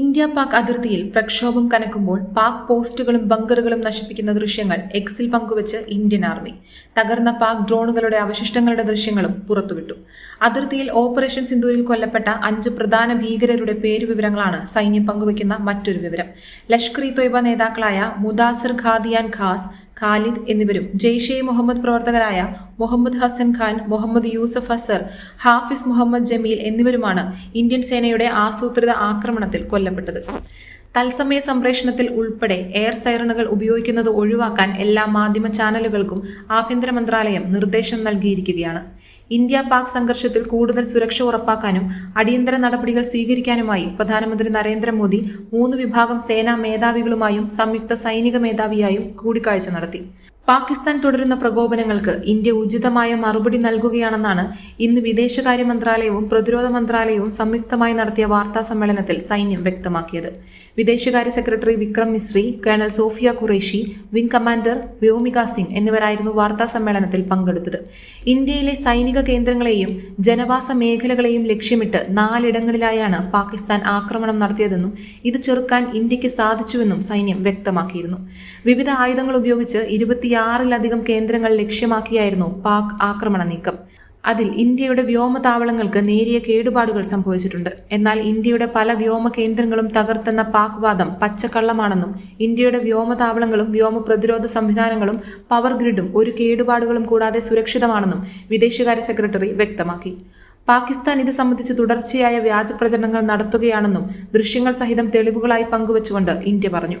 India Pak അതിർത്തിയിൽ പ്രക്ഷോഭം കനക്കുമ്പോൾ പാക് പോസ്റ്റുകളും ബങ്കറുകളും നശിപ്പിക്കുന്ന ദൃശ്യങ്ങൾ എക്സിൽ പങ്കുവച്ച് ഇന്ത്യൻ ആർമി. തകർന്ന പാക് ഡ്രോണുകളുടെ അവശിഷ്ടങ്ങളുടെ ദൃശ്യങ്ങളും പുറത്തുവിട്ടു. അതിർത്തിയിൽ ഓപ്പറേഷൻ സിന്ദൂരിൽ കൊല്ലപ്പെട്ട അഞ്ച് പ്രധാന ഭീകരരുടെ പേരുവിവരങ്ങളാണ് സൈന്യം പങ്കുവയ്ക്കുന്ന മറ്റൊരു വിവരം. ലഷ്കർ ഇ തൊയ്ബ നേതാക്കളായ മുദാസിർ ഖാദിയാൻ ഖാസ് ഖാലിദ് എന്നിവരും ജെയ്ഷെ മുഹമ്മദ് പ്രവർത്തകരായ മുഹമ്മദ് ഹസൻ ഖാൻ മുഹമ്മദ് യൂസഫ് അസർ ഹാഫിസ് മുഹമ്മദ് ജമീൽ എന്നിവരുമാണ് ഇന്ത്യൻ സേനയുടെ ആസൂത്രിത ആക്രമണത്തിൽ കൊല്ലപ്പെട്ടത്. തത്സമയ സംപ്രേഷണത്തിൽ ഉൾപ്പെടെ എയർ സൈറണുകൾ ഉപയോഗിക്കുന്നത് ഒഴിവാക്കാൻ എല്ലാ മാധ്യമ ചാനലുകൾക്കും ആഭ്യന്തര മന്ത്രാലയം നിർദ്ദേശം നൽകിയിരിക്കുകയാണ്. ഇന്ത്യ പാക് സംഘർഷത്തിൽ കൂടുതൽ സുരക്ഷ ഉറപ്പാക്കാനും അടിയന്തര നടപടികൾ സ്വീകരിക്കാനുമായി പ്രധാനമന്ത്രി നരേന്ദ്രമോദി മൂന്ന് വിഭാഗം സേനാ മേധാവികളുമായും സംയുക്ത സൈനിക മേധാവിയായും കൂടിക്കാഴ്ച നടത്തി. പാകിസ്ഥാൻ തുടരുന്ന പ്രകോപനങ്ങൾക്ക് ഇന്ത്യ ഉചിതമായ മറുപടി നൽകുകയാണെന്നാണ് ഇന്ന് വിദേശകാര്യ മന്ത്രാലയവും പ്രതിരോധ മന്ത്രാലയവും സംയുക്തമായി നടത്തിയ വാർത്താ സമ്മേളനത്തിൽ സൈന്യം വ്യക്തമാക്കിയത്. വിദേശകാര്യ secretary Vikram Misri colonel Sofiya Qureshi wing commander Vyomika Singh എന്നിവരായിരുന്നു വാർത്താ സമ്മേളനത്തിൽ പങ്കെടുത്തത്. ഇന്ത്യയിലെ സൈനിക കേന്ദ്രങ്ങളെയും ജനവാസ മേഖലകളെയും ലക്ഷ്യമിട്ട് നാലിടങ്ങളിലായാണ് പാകിസ്ഥാൻ ആക്രമണം നടത്തിയതെന്നും ഇത് ചെറുക്കാൻ ഇന്ത്യയ്ക്ക് സാധിച്ചുവെന്നും സൈന്യം വ്യക്തമാക്കിയിരുന്നു. വിവിധ ആയുധങ്ങൾ ഉപയോഗിച്ച് ഇരുപത്തിയാറിലധികം കേന്ദ്രങ്ങൾ ലക്ഷ്യമാക്കിയായിരുന്നു പാക് ആക്രമണ നീക്കം. അതിൽ ഇന്ത്യയുടെ വ്യോമതാവളങ്ങൾക്ക് നേരിയ കേടുപാടുകൾ സംഭവിച്ചിട്ടുണ്ട്. എന്നാൽ ഇന്ത്യയുടെ പല വ്യോമ കേന്ദ്രങ്ങളും തകർത്തെന്ന പാക് വാദം പച്ചക്കള്ളമാണെന്നും ഇന്ത്യയുടെ വ്യോമതാവളങ്ങളും വ്യോമ പ്രതിരോധ സംവിധാനങ്ങളും പവർ ഗ്രിഡും ഒരു കേടുപാടുകളും കൂടാതെ സുരക്ഷിതമാണെന്നും വിദേശകാര്യ സെക്രട്ടറി വ്യക്തമാക്കി. പാകിസ്ഥാൻ ഇത് സംബന്ധിച്ച് തുടർച്ചയായ വ്യാജ പ്രചരണങ്ങൾ നടത്തുകയാണെന്നും ദൃശ്യങ്ങൾ സഹിതം തെളിവുകളായി പങ്കുവച്ചുകൊണ്ട് ഇന്ത്യ പറഞ്ഞു.